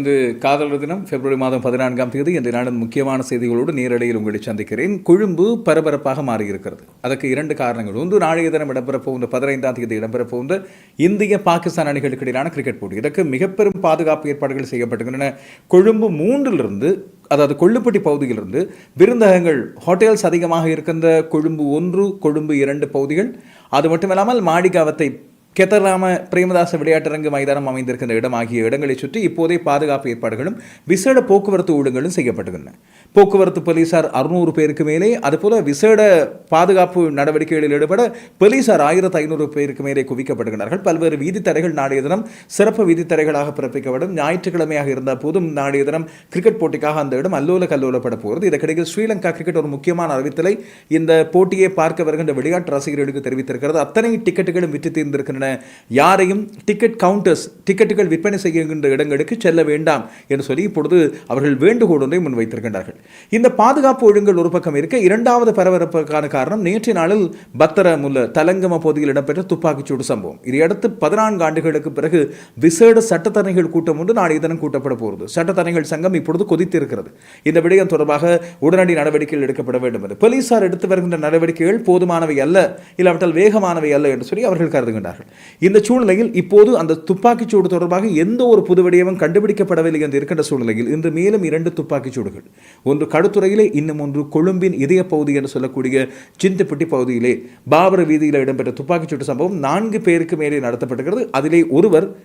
இன்று காதலர் தினம் பிப்ரவரி மாதம் பதினான்காம் தேதி இந்த நாளின் முக்கியமான செய்திகளோடு நேரடியில் உங்களை சந்திக்கிறேன். கொழும்பு பரபரப்பாக மாறியிருக்கிறது. அதற்கு இரண்டு காரணங்கள் ஒன்று நாளைய தினம் இடம்பெறப் போகின்ற பதினைந்தாம் தேதி இடம்பெறப் போகின்ற இந்திய பாகிஸ்தான் அணிகளுக்கு இடையிலான கிரிக்கெட் போட்டி. இதற்கு மிக பெரும் பாதுகாப்பு ஏற்பாடுகள் செய்யப்பட்டுகின்றன கொழும்பு மூன்றிலிருந்து அதாவது கொள்ளுப்பட்டி பகுதியிலிருந்து விருந்தகங்கள் ஹோட்டல்ஸ் அதிகமாக இருக்கின்ற கொழும்பு ஒன்று கொழும்பு இரண்டு பகுதிகள். அது மட்டுமில்லாமல் மாடிகாவத்தை கெத்தராம பிரேமதாச விளையாட்டரங்கு மைதானம் அமைந்திருக்கின்ற இடம் ஆகிய இடங்களை சுற்றி இப்போதே பாதுகாப்பு ஏற்பாடுகளும் விசேட போக்குவரத்து ஊடுங்களும் செய்யப்பட்டுள்ளன. போக்குவரத்து போலீசார் அறுநூறு பேருக்கு மேலே அதுபோல விசேட பாதுகாப்பு நடவடிக்கைகளில் ஈடுபட போலீசார் ஆயிரத்து ஐநூறு பேருக்கு மேலே குவிக்கப்படுகிறார்கள் பல்வேறு வீதி தடைகள் நாளைய தினம் சிறப்பு வீதி தடைகளாக பிறப்பிக்கப்படும். ஞாயிற்றுக்கிழமையாக இருந்த போதும் நாளைய தினம் கிரிக்கெட் போட்டிக்காக அந்த இடம் அல்லோல கல்லோலப்பட போகிறது. இதற்கிடையில் ஸ்ரீலங்கா கிரிக்கெட் ஒரு முக்கியமான அறிவித்தலை இந்த போட்டியை பார்க்க வருகின்ற விளையாட்டு ரசிகர்களுக்கு தெரிவித்திருக்கிறது. அத்தனை டிக்கெட்டுகளும் விற்று தீர்ந்திருக்கின்றன. யாரையும் டிக்கெட் கவுண்டர்ஸ் டிக்கெட்டுகள் விற்பனை செய்கின்ற இடங்களுக்கு செல்ல வேண்டாம் என்று சொல்லி இப்பொழுது அவர்கள் வேண்டுகோள் ஒன்றை முன்வைத்திருக்கின்றார்கள். இந்த பாதுகாப்பு ஒழுங்கல் ஒரு பக்கம் இருக்க இரண்டாவது பரபரப்புக்கான காரணம் நேற்றைய நாளில் பத்தரமுல்ல தலங்கம பகுதியில் இடம்பெற்ற துப்பாக்கிச்சூடு சம்பவம். இதையடுத்து பதினான்கு ஆண்டுகளுக்கு பிறகு விசேட சட்டத்தரணிகள் கூட்டம் ஒன்று நாளைய தினம் கூட்டப்பட போகிறது. சட்டத்தரணிகள் சங்கம் இப்பொழுது கொதித்திருக்கிறது. இந்த விடயம் தொடர்பாக உடனடி நடவடிக்கைகள் எடுக்கப்பட வேண்டும் என்று. போலீசார் எடுத்து வருகின்ற நடவடிக்கைகள் போதுமானவை அல்ல இல்லாவிட்டால் வேகமானவை அல்ல என்று சொல்லி அவர்கள் கருதுகின்றார்கள். இந்த சூழ்நிலையில் இப்போது அந்த துப்பாக்கிச்சூடு தொடர்பாக எந்த ஒரு புது விடயமும் கண்டுபிடிக்கப்படவில்லை என்று இருக்கின்ற சூழ்நிலையில் இன்று மேலும் இரண்டு துப்பாக்கிச்சூடுகள் ஒன்று கடுத்துறையிலே இன்னும் ஒன்று கொழும்பின் இதய பகுதி என்று சொல்லக்கூடிய சிந்தப்பட்டி பகுதியிலே. பாபர வீதியில் இடம்பெற்ற துப்பாக்கிச்சூடு சம்பவம் நான்கு பேருக்கு மேலே நடத்தப்பட்டிருக்கிறது. அதிலே ஒருவர்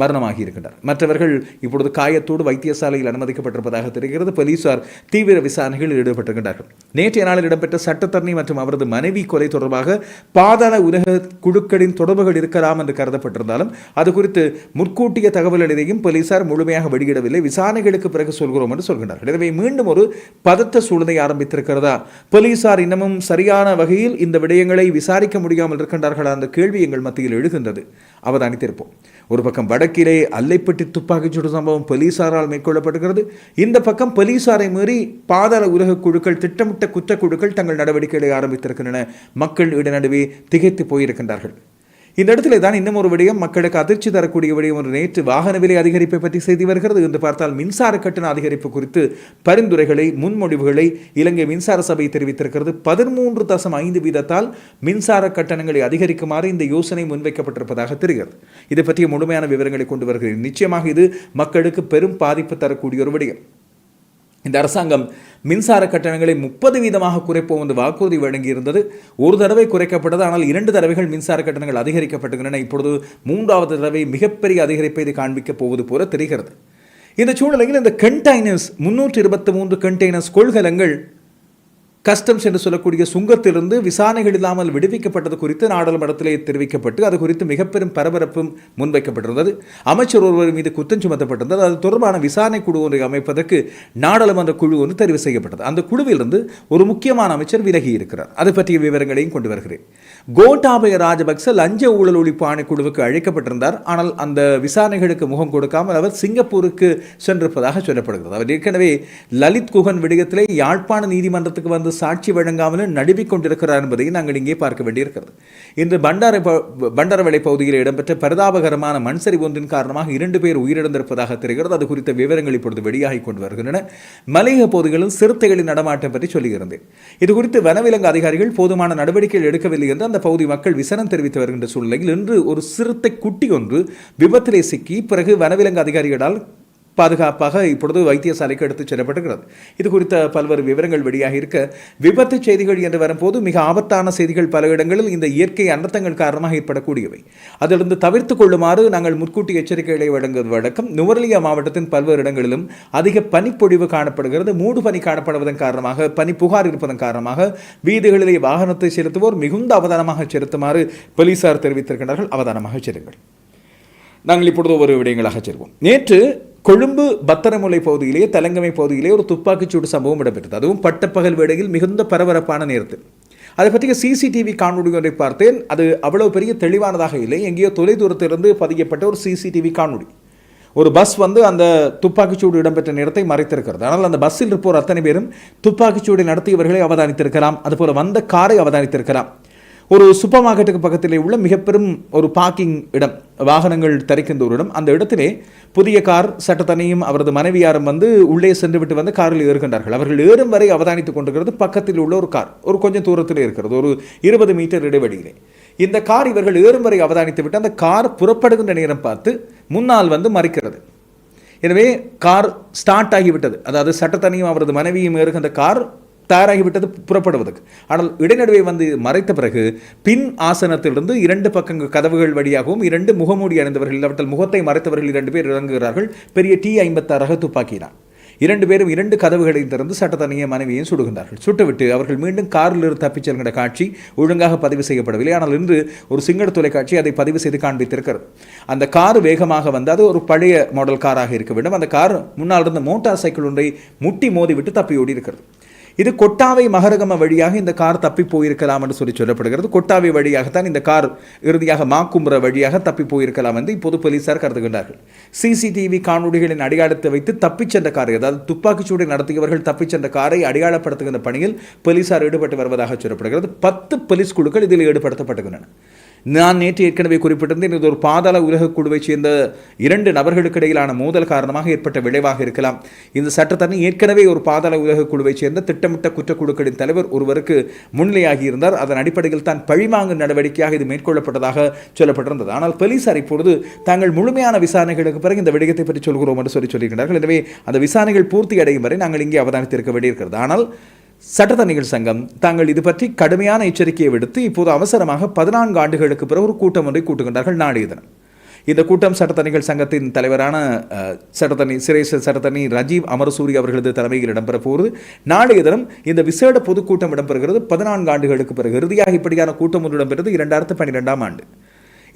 மரணமாகி இருக்கின்றார் மற்றவர்கள் இப்பொழுது காயத்தோடு வைத்தியசாலையில் அனுமதிக்கப்பட்டிருப்பதாக தெரிகிறது. போலீசார் தீவிர விசாரணைகளில் ஈடுபட்டிருக்கின்றார்கள். நேற்றைய நாளில் இடம்பெற்ற சட்டத்தரணி மற்றும் அவரது மனைவி கொலை தொடர்பாக பாதாள உலக குழுக்களின் தொடர்புகள் இருக்கலாம் என்று கருதப்பட்டிருந்தாலும் அது குறித்து முற்கூட்டிய தகவல் எதையும் போலீசார் முழுமையாக வெளியிடவில்லை. விசாரணைகளுக்கு பிறகு சொல்கிறோம் என்று சொல்கின்றார்கள். எனவே மீண்டும் ஒரு பதட்ட சூழ்நிலை ஆரம்பித்திருக்கிறதா? போலீசார் இன்னமும் சரியான வகையில் இந்த விடயங்களை விசாரிக்க முடியாமல் இருக்கின்றார்களா? அந்த கேள்வி எங்கள் மத்தியில் எழுகின்றது. அவதானித்திருப்போம். ஒரு பக்கம் வடக்கிலே அல்லைப்பட்டி துப்பாக்கிச்சூடு சம்பவம் போலீசாரால் மேற்கொள்ளப்படுகிறது இந்த பக்கம் போலீசாரை மீறி பாதாள உலக குழுக்கள் திட்டமிட்ட குற்ற குழுக்கள் தங்கள் நடவடிக்கைகளை ஆரம்பித்திருக்கின்றன. மக்கள் இடநடுவே திகைத்து போயிருக்கின்றார்கள். இந்த இடத்துல தான் இன்னும் ஒரு விடயம் மக்களுக்கு அதிர்ச்சி தரக்கூடிய விடயம் ஒரு நேற்று வாகன விலை அதிகரிப்பை பற்றி செய்தி வருகிறது. என்று பார்த்தால் மின்சார கட்டண அதிகரிப்பு குறித்து பரிந்துரைகளை முன்மொழிவுகளை இலங்கை மின்சார சபை தெரிவித்திருக்கிறது. பதிமூன்று தசம் ஐந்து வீதத்தால் மின்சார கட்டணங்களை அதிகரிக்குமாறு இந்த யோசனை முன்வைக்கப்பட்டிருப்பதாக தெரிகிறது. இது பற்றிய முழுமையான விவரங்களை கொண்டு வருகிறேன். நிச்சயமாக இது மக்களுக்கு பெரும் பாதிப்பு தரக்கூடிய ஒரு விடயம். இந்த அரசாங்கம் மின்சார கட்டணங்களை முப்பது வீதமாக குறைப்போம் என்று வாக்குறுதி வழங்கியிருந்தது. ஒரு தடவை குறைக்கப்பட்டது ஆனால் இரண்டு தடவைகள் மின்சார கட்டணங்கள் அதிகரிக்கப்பட்டுகின்றன இப்பொழுது மூன்றாவது தடவை மிகப்பெரிய அதிகரிப்பை இது காண்பிக்கப் போவது போல தெரிகிறது. இந்த சூழ்நிலையில் இந்த கண்டெய்னர்ஸ் முன்னூற்றி இருபத்தி மூன்று கண்டெய்னர்ஸ் கொள்கலங்கள் கஸ்டம்ஸ் என்று சொல்லக்கூடிய சுங்கத்திலிருந்து விசாரணைகள் இல்லாமல் விடுவிக்கப்பட்டது குறித்து நாடாளுமன்றத்திலே தெரிவிக்கப்பட்டு அது குறித்து மிகப்பெரும் பரபரப்பும் முன்வைக்கப்பட்டிருந்தது. அமைச்சர் ஒருவர் மீது குற்றம் சுமத்தப்பட்டிருந்தது. அது தொடர்பான விசாரணை குழு ஒன்றை அமைப்பதற்கு நாடாளுமன்ற குழு ஒன்று தெரிவு செய்யப்பட்டது. அந்த குழுவிலிருந்து ஒரு முக்கியமான அமைச்சர் விலகி இருக்கிறார். அது பற்றிய விவரங்களையும் கொண்டு வருகிறேன். கோட்டாபய ராஜபக்ச லஞ்ச ஊழல் ஒழிப்பு ஆணைக்குழுவுக்கு அழைக்கப்பட்டிருந்தார். ஆனால் அந்த விசாரணைகளுக்கு முகம் கொடுக்காமல் அவர் சிங்கப்பூருக்கு சென்றிருப்பதாக சொல்லப்படுகிறது. அவர் ஏற்கனவே லலித் குகன் விடயத்திலே யாழ்ப்பாண நீதிமன்றத்துக்கு வந்து சாட்சி வழங்காமல் நடுவிக் கொண்டிருக்கிறார் என்பதை நாங்கள் இங்கே பார்க்க வேண்டியிருக்கிறது. இன்று பண்டார பண்டாரவளை பகுதியில் இடம்பெற்ற பரிதாபகரமான மண்சரி ஒன்றின் காரணமாக இரண்டு பேர் உயிரிழந்திருப்பதாக தெரிகிறது. அது குறித்த விவரங்கள் இப்பொழுது வெளியாகி கொண்டு வருகின்றன. மலையக பகுதிகளில் சிறுத்தைகளின் நடமாட்டம் பற்றி சொல்லியிருந்தேன். இது குறித்து வனவிலங்கு அதிகாரிகள் போதுமான நடவடிக்கைகள் எடுக்கவில்லை என்று அந்த பகுதி மக்கள் விசனம் தெரிவித்து வருகின்ற சூழ்நிலையில் இன்று ஒரு சிறுத்தை குட்டி ஒன்று விபத்திலே சிக்கி பிறகு வனவிலங்கு அதிகாரிகளால் பாதுகாப்பாக இப்பொழுது வைத்தியசாலைக்கு எடுத்துச் செல்லப்படுகிறது. இது குறித்த பல்வேறு விவரங்கள் வெளியாக இருக்க விபத்து செய்திகள் என்று வரும்போது மிக ஆபத்தான செய்திகள் பல இடங்களில் இந்த இயற்கை அனர்த்தங்கள் காரணமாக ஏற்படக்கூடியவை. அதிலிருந்து தவிர்த்து கொள்ளுமாறு நாங்கள் முன்கூட்டி எச்சரிக்கைகளை வழங்குவது வழக்கம். நுவரலியா மாவட்டத்தின் பல்வேறு இடங்களிலும் அதிக பனிப்பொழிவு காணப்படுகிறது. மூடு பனி காணப்படுவதன் காரணமாக பனி புகார் இருப்பதன் காரணமாக வீதிகளிலே வாகனத்தை செலுத்துவோர் மிகுந்த அவதானமாக செலுத்துமாறு போலீசார் தெரிவித்திருக்கிறார்கள் அவதானமாக செல்லுங்கள். நாங்கள் இப்பொழுது ஒரு விடயங்களாக செல்வோம். நேற்று கொழும்பு பத்தரமுலை பகுதியிலே தலங்கமை பகுதியிலே ஒரு துப்பாக்கிச்சூடு சம்பவம் இடம்பெற்றது. அதுவும் பட்டப்பகல் வேளையில் மிகுந்த பரபரப்பான நேரத்தில். அதை பற்றிய சிசிடிவி காணொலி ஒன்றை பார்த்தேன். அது அவ்வளவு பெரிய தெளிவானதாக இல்லை. எங்கேயோ தொலைதூரத்திலிருந்து பதியப்பட்ட ஒரு சிசிடிவி காணொலி ஒரு பஸ் வந்து அந்த துப்பாக்கிச்சூடு இடம்பெற்ற நேரத்தை மறைத்திருக்கிறது. ஆனால் அந்த பஸ்ஸில் இருப்போர் அத்தனை பேரும் துப்பாக்கிச்சூடை நடத்தியவர்களை அவதானித்திருக்கலாம். அதுபோல வந்த காரை அவதானித்திருக்கலாம். ஒரு சூப்பர் மார்க்கெட்டுக்கு பக்கத்திலே உள்ள மிக பெரும் ஒரு பார்க்கிங் இடம் வாகனங்கள் தரிக்கின்ற ஒரு இடம். அந்த இடத்திலே புதிய கார் சட்டத்தனையும் அவரது மனைவியாரும் வந்து உள்ளே சென்று விட்டு வந்து காரில் ஏறுகின்றார்கள். அவர்கள் ஏறும் வரை அவதானித்துக் கொண்டிருக்கிறது. பக்கத்தில் உள்ள ஒரு கார் ஒரு கொஞ்சம் தூரத்தில் இருக்கிறது ஒரு இருபது மீட்டர் இடைவெளியிலே. இந்த கார் இவர்கள் ஏறும் வரை அவதானித்து விட்டு அந்த கார் புறப்படுகின்ற நேரம் பார்த்து முன்னால் வந்து மறிக்கிறது. எனவே கார் ஸ்டார்ட் ஆகிவிட்டது. அதாவது சட்டத்தனையும் அவரது மனைவியும் ஏறுகின்ற கார் தயாராகிவிட்டது புறப்படுவதற்கு. ஆனால் இடைநடுவே வந்து மறைத்த பிறகு பின் ஆசனத்திலிருந்து இரண்டு பக்கங்கள் கதவுகள் வழியாகவும் இரண்டு முகமூடி அணிந்தவர்கள் அவற்றில் முகத்தை மறைத்தவர்கள் இரண்டு பேர் இறங்குகிறார்கள். பெரிய டி ஐம்பத்தாறு ரக துப்பாக்கினான் இரண்டு பேரும் இரண்டு கதவுகளை திறந்து சட்டத்தனைய மனைவியையும் சுடுகின்றார்கள். சுட்டுவிட்டு அவர்கள் மீண்டும் காரில் இருந்து தப்பிச் செல்கின்ற காட்சி ஒழுங்காக பதிவு செய்யப்படவில்லை. ஆனால் இன்று ஒரு சிங்கள தொலைக்காட்சி அதை பதிவு செய்து காண்பித்திருக்கிறது. அந்த கார் வேகமாக வந்து அது ஒரு பழைய மாடல் காராக இருக்க வேண்டும். அந்த கார் முன்னால் இருந்த மோட்டார் சைக்கிள் ஒன்றை முட்டி மோதிவிட்டு தப்பி ஓடி இருக்கிறது இது கொட்டாவை மகரகம வழியாக இந்த கார் தப்பி போயிருக்கலாம் என்று சொல்லி சொல்லப்படுகிறது. கொட்டாவை வழியாகத்தான் இந்த கார் இறுதியாக மாக்கும்புற வழியாக தப்பி போயிருக்கலாம் என்று இப்போது போலீசார் கருதுகின்றார்கள். சிசிடிவி காணொலிகளின் அடையாளத்தை வைத்து தப்பிச் சென்ற கார் அதாவது துப்பாக்கிச்சூடை நடத்தியவர்கள் தப்பிச் சென்ற காரை அடையாளப்படுத்துகின்ற பணியில் போலீசார் ஈடுபட்டு வருவதாக சொல்லப்படுகிறது. பத்து போலீஸ் குழுக்கள் இதில் ஈடுபடுத்தப்பட்டுகின்றன. நான் நேற்று ஏற்கனவே குறிப்பிட்டிருந்தேன் இது ஒரு பாதாள உலக குழுவைச் சேர்ந்த இரண்டு நபர்களுக்கு இடையிலான மோதல் காரணமாக ஏற்பட்ட விளைவாக இருக்கலாம். இந்த சட்டத்தரணி ஏற்கனவே ஒரு பாதாள உலக குழுவைச் சேர்ந்த திட்டமிட்ட குற்றக்குழுக்களின் தலைவர் ஒருவருக்கு முன்னிலையாகி இருந்தார். அதன் அடிப்படையில் தான் பழிவாங்கும் நடவடிக்கையாக இது மேற்கொள்ளப்பட்டதாக சொல்லப்பட்டிருந்தது. ஆனால் போலீசார் இப்பொழுது தாங்கள் முழுமையான விசாரணைகளுக்கு பிறகு இந்த விடயத்தை பற்றி சொல்கிறோம் என்று சொல்லி சொல்லியிருக்கிறார்கள். எனவே அந்த விசாரணைகள் பூர்த்தி அடையும் வரை நாங்கள் இங்கே அவதானித்திருக்க வேண்டியிருக்கிறது. ஆனால் சட்டத்தணிகள் சங்கம் தாங்கள் இது பற்றி கடுமையான எச்சரிக்கையை விடுத்து இப்போது அவசரமாக பதினான்கு ஆண்டுகளுக்கு பிறகு ஒரு கூட்டம் ஒன்றை கூட்டுகின்றார்கள் நாளைய தினம். இந்த கூட்டம் சட்டத்தணிகள் சங்கத்தின் தலைவரான சட்டத்தணி சிரேஷ சட்டத்தணி ரஜீவ் அமரசூரி அவர்களது தலைமையில் இடம்பெற போகிறது. நாளைய தினம் இந்த விசேட பொதுக்கூட்டம் இடம்பெறுகிறது. பதினான்கு ஆண்டுகளுக்கு பிறகு இறுதியாக இப்படியான கூட்டம் ஒன்று இடம்பெறுகிறது இரண்டாயிரத்து பன்னிரெண்டாம் ஆண்டு.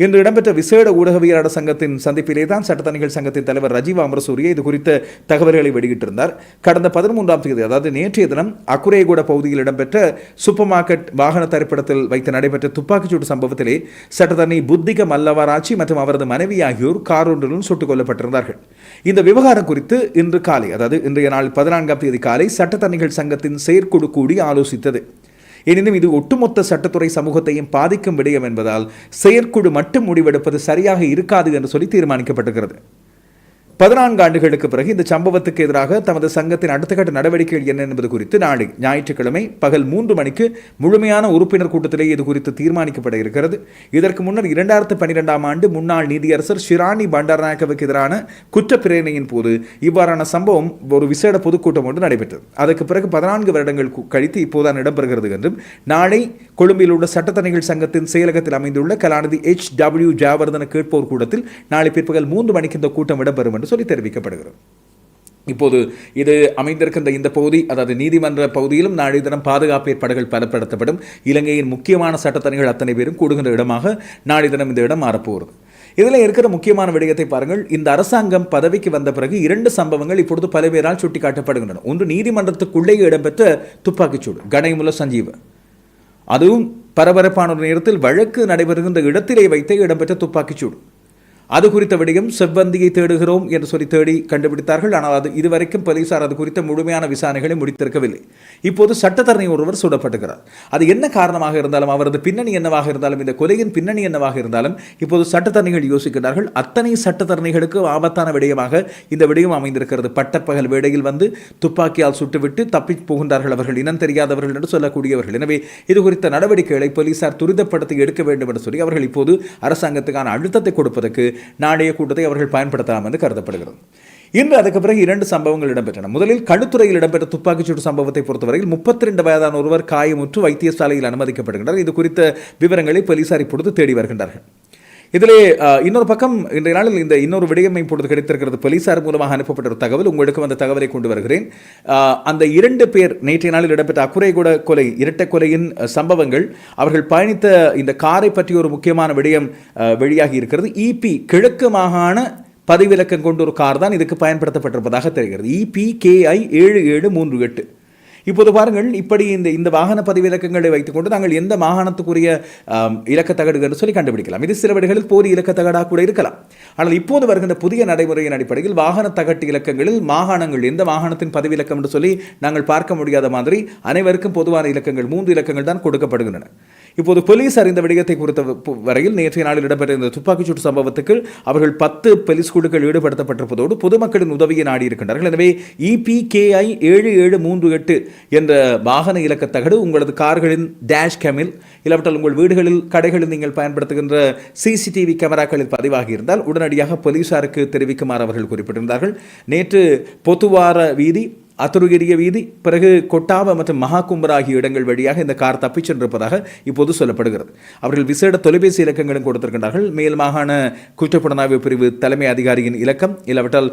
இன்று இடம்பெற்ற விசேட ஊடகவியலாளர் சங்கத்தின் சந்திப்பிலே தான் சட்டத்தணிகள் சங்கத்தின் தலைவர் ரஜீவ் அமரசூரிய இது குறித்த தகவல்களை வெளியிட்டிருந்தார். கடந்த பதிமூன்றாம் தேதி அதாவது நேற்றைய தினம் அக்குரேகூட பகுதியில் இடம்பெற்ற சூப்பர் மார்க்கெட் வாகன திரைப்படத்தில் வைத்து நடைபெற்ற துப்பாக்கிச்சூடு சம்பவத்திலே சட்டத்தணி புத்திக மல்லவராட்சி மற்றும் அவரது மனைவி ஆகியோர் கார் ஒன்றிலும் சுட்டுக் கொல்லப்பட்டிருந்தார்கள். இந்த விவகாரம் குறித்து இன்று காலை அதாவது இன்றைய நாள் பதினான்காம் தேதி காலை சட்டத்தணிகள் சங்கத்தின் செயற்குழு கூடி ஆலோசித்தது. எனினும் இது ஒட்டுமொத்த சட்டத்துறை சமூகத்தையும் பாதிக்கும் விடயம் என்பதால் செயற்குழு மட்டும் முடிவெடுப்பது சரியாக இருக்காது என்று சொல்லி தீர்மானிக்கப்பட்டிருக்கிறது. பதினான்கு ஆண்டுகளுக்கு பிறகு இந்த சம்பவத்துக்கு எதிராக தமது சங்கத்தின் அடுத்த கட்ட நடவடிக்கைகள் என்ன என்பது குறித்து நாளை ஞாயிற்றுக்கிழமை பகல் மூன்று மணிக்கு முழுமையான உறுப்பினர் கூட்டத்திலே இது குறித்து தீர்மானிக்கப்பட இருக்கிறது. இதற்கு முன்னர் இரண்டாயிரத்து பன்னிரெண்டாம் ஆண்டு முன்னாள் நீதியரசர் ஷிராணி பண்டாரநாயக்கவுக்கு எதிரான குற்றப்பிரேரணையின் போது இவ்வாறான சம்பவம் ஒரு விசேட பொதுக்கூட்டம் ஒன்று நடைபெற்றது. அதற்கு பிறகு பதினான்கு வருடங்கள் கழித்து இப்போதான் இடம்பெறுகிறது என்றும் நாளை கொழும்பில் உள்ள சட்டத்தணிகள் சங்கத்தின் செயலகத்தில் அமைந்துள்ள கலாநிதி எச். டபிள்யூ. ஜாவர்தன கேட்போர் கூட்டத்தில் நாளை பிற்பகல் மூன்று மணிக்கு இந்த கூட்டம் இடம்பெறும் என்று சொல்லி தெரிவிக்கப்படுகிறது. இப்போது இது அமைந்திருக்கின்ற இந்த பகுதி அதாவது நீதிமன்ற பகுதியிலும் நாளை தினம் பாதுகாப்பு ஏற்பாடுகள் பலப்படுத்தப்படும். இலங்கையின் முக்கியமான சட்டத்தணிகள் அத்தனை பேரும் கூடுகின்ற இடமாக நாளை தினம் இந்த இடம் மாறப்போகிறது. இதில் இருக்கிற முக்கியமான விடயத்தை பாருங்கள். இந்த அரசாங்கம் பதவிக்கு வந்த பிறகு இரண்டு சம்பவங்கள் இப்பொழுது பல பேரால் சுட்டிக்காட்டப்படுகின்றன. ஒன்று நீதிமன்றத்துக்குள்ளேயே இடம்பெற்ற துப்பாக்கிச்சூடு கணைமுல சஞ்சீவ. அதுவும் பரபரப்பான ஒரு நேரத்தில் வழக்கு நடைபெறுகின்ற இடத்திலே வைத்தே இடம்பெற்ற துப்பாக்கிச்சூடு. அது குறித்த விடயம் செவ்வந்தியை தேடுகிறோம் என்று சொல்லி தேடி கண்டுபிடித்தார்கள். ஆனால் அது இதுவரைக்கும் போலீசார் அது குறித்த முழுமையான விசாரணைகளை முடித்திருக்கவில்லை. இப்போது சட்டத்தரணி ஒருவர் சுடப்பட்டுகிறார். அது என்ன காரணமாக இருந்தாலும் அவரது பின்னணி என்னவாக இருந்தாலும் இந்த கொலையின் பின்னணி என்னவாக இருந்தாலும் இப்போது சட்டத்தரணிகள் யோசிக்கிறார்கள். அத்தனை சட்டத்தரணிகளுக்கு ஆபத்தான விடயமாக இந்த விடயம் அமைந்திருக்கிறது. பட்டப்பகல் வேடையில் வந்து துப்பாக்கியால் சுட்டுவிட்டு தப்பி போகின்றார்கள் அவர்கள். இனம் தெரியாதவர்கள் என்று சொல்லக்கூடியவர்கள். எனவே இது குறித்த நடவடிக்கைகளை போலீசார் துரிதப்படுத்தி எடுக்க வேண்டும் என்று சொல்லி அவர்கள் இப்போது அரசாங்கத்துக்கான அழுத்தத்தை கொடுப்பதற்கு நாடைய கூட்டத்தை அவர்கள் பயன்படுத்தலாம் என்று கருதப்படுகிறது. இன்று அதுக்கு பிறகு இரண்டு சம்பவங்கள் இடம்பெற்றன. முதலில் களுத்துறையில் இடம்பெற்ற துப்பாக்கிச்சூடு சம்பவத்தை பொறுத்தவரையில் முப்பத்தி ரெண்டு வயதான ஒருவர் காயமுற்று வைத்தியசாலையில் அனுமதிக்கப்படுகின்றனர். இது குறித்த விவரங்களை போலீசார் இப்பொழுது தேடி வருகின்றார்கள். இதிலே இன்னொரு பக்கம் இன்றைய நாளில் இந்த இன்னொரு விடயம் இப்பொழுது கிடைத்திருக்கிறது. போலீசார் மூலமாக அனுப்பப்பட்ட ஒரு தகவல். உங்களுக்கு அந்த தகவலை கொண்டு வருகிறேன். அந்த இரண்டு பேர் நேற்றைய நாளில் இடம்பெற்ற அக்குறைகூட கொலை இரட்டை கொலையின் சம்பவங்கள் அவர்கள் பயணித்த இந்த காரை பற்றி ஒரு முக்கியமான விடயம் வெளியாகி இருக்கிறது. இபி கிழக்கு மாகாண பதிவிலக்கம் கொண்ட ஒரு கார் தான் இதுக்கு பயன்படுத்தப்பட்டிருப்பதாக தெரிகிறது. இபி கேஐ ஏழு ஏழு மூன்று எட்டு. இப்போது பாருங்கள் இப்படி இந்த இந்த வாகன பதிவிலக்கங்களை வைத்துக்கொண்டு நாங்கள் எந்த மாகாணத்துக்குரிய இலக்கத்தகடு என்று சொல்லி கண்டுபிடிக்கலாம். இது சில வீடுகளில் போரி இலக்கத்தகடாக கூட இருக்கலாம். ஆனால் இப்போது வருகின்ற புதிய நடைமுறையின் அடிப்படையில் வாகன தகட்டு இலக்கங்களில் மாகாணங்கள் எந்த மாகாணத்தின் பதிவிலக்கம் என்று சொல்லி நாங்கள் பார்க்க முடியாத மாதிரி அனைவருக்கும் பொதுவான இலக்கங்கள் மூன்று இலக்கங்கள் தான் கொடுக்கப்படுகின்றன. இப்போது போலீசார் இந்த விடயத்தை குறித்த வரையில் நேற்றைய நாளில் இடம்பெற்ற இந்த துப்பாக்கிச்சூடு சம்பவத்துக்கு அவர்கள் பத்து போலீஸ் குழுக்கள் ஈடுபடுத்தப்பட்டிருப்பதோடு பொதுமக்களின் உதவியை நாடியிருக்கின்றார்கள். எனவே இபிகேஐ ஏழு ஏழு மூன்று எட்டு என்ற வாகன இலக்க தகடு உங்களது கார்களின் டேஷ் கேமில் இல்லாவிட்டால் உங்கள் வீடுகளில் கடைகளில் நீங்கள் பயன்படுத்துகின்ற சிசிடிவி கேமராக்களில் பதிவாகி இருந்தால் உடனடியாக போலீசாருக்கு தெரிவிக்குமாறு அவர்கள் குறிப்பிட்டிருந்தார்கள். நேற்று பொத்துவார வீதி அத்துருகிரிய வீதி பிறகு கொட்டாவ மற்றும் மகாகும்பர் ஆகிய இடங்கள் வழியாக இந்த கார் தப்பிச் சென்றிருப்பதாக இப்போது சொல்லப்படுகிறது. அவர்கள் விசேட தொலைபேசி இலக்கங்களும் கொடுத்திருக்கின்றார்கள். மேல் மாகாண குற்றப்புலனாய்வு பிரிவு தலைமை அதிகாரியின் இலக்கம் இல்லாவிட்டால்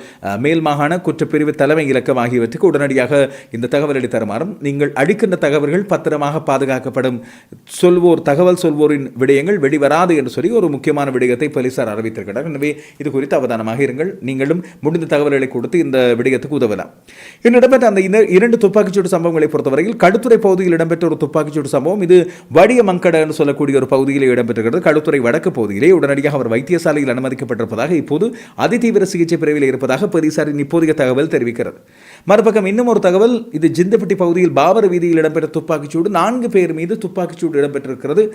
மேல் மாகாண குற்றப்பிரிவு தலைமை இலக்கம் ஆகியவற்றுக்கு உடனடியாக இந்த தகவல்களை தருமாறும் நீங்கள் அளிக்கின்ற தகவல்கள் பத்திரமாக பாதுகாக்கப்படும் சொல்வோர் தகவல் சொல்வோரின் விடயங்கள் வெளிவராது என்று சொல்லி ஒரு முக்கியமான விடயத்தை போலீசார் அறிவித்திருக்கிறார் எனவே இது குறித்து அவதானமாக இருங்கள். நீங்களும் முடிந்த தகவல்களை கொடுத்து இந்த விடயத்துக்கு உதவலாம். என்னிடம் இடம்பெற்ற அந்த இரண்டு துப்பாக்கிச்சூடு சம்பவங்களை பொறுத்தவரையில் கடுத்துறை பகுதியில் இடம்பெற்ற ஒரு துப்பாக்கிச்சூடு சம்பவம். இது வடிய மங்கடன்னு சொல்லக்கூடிய ஒரு பகுதியில் இடம்பெற்றிருக்கிறது. கடுத்துறை வடக்கு பகுதியிலே உடனடியாக அவர் வைத்தியசாலையில் அனுமதிக்கப்பட்டிருப்பதாக இப்போது அதிதீவிர சிகிச்சை பிரிவில் இருப்பதாக போலீசாரின் இப்போதைய தகவல் தெரிவிக்கிறது. மறுபக்கம் இன்னும் ஒரு தகவல். இது ஜிந்தப்பட்டி பகுதியில் பாபர் வீதியில் இடம்பெற்ற துப்பாக்கிச்சூடு. நான்கு பேர் மீது துப்பாக்கிச்சூடு இடம்பெற்றிருக்கிறது.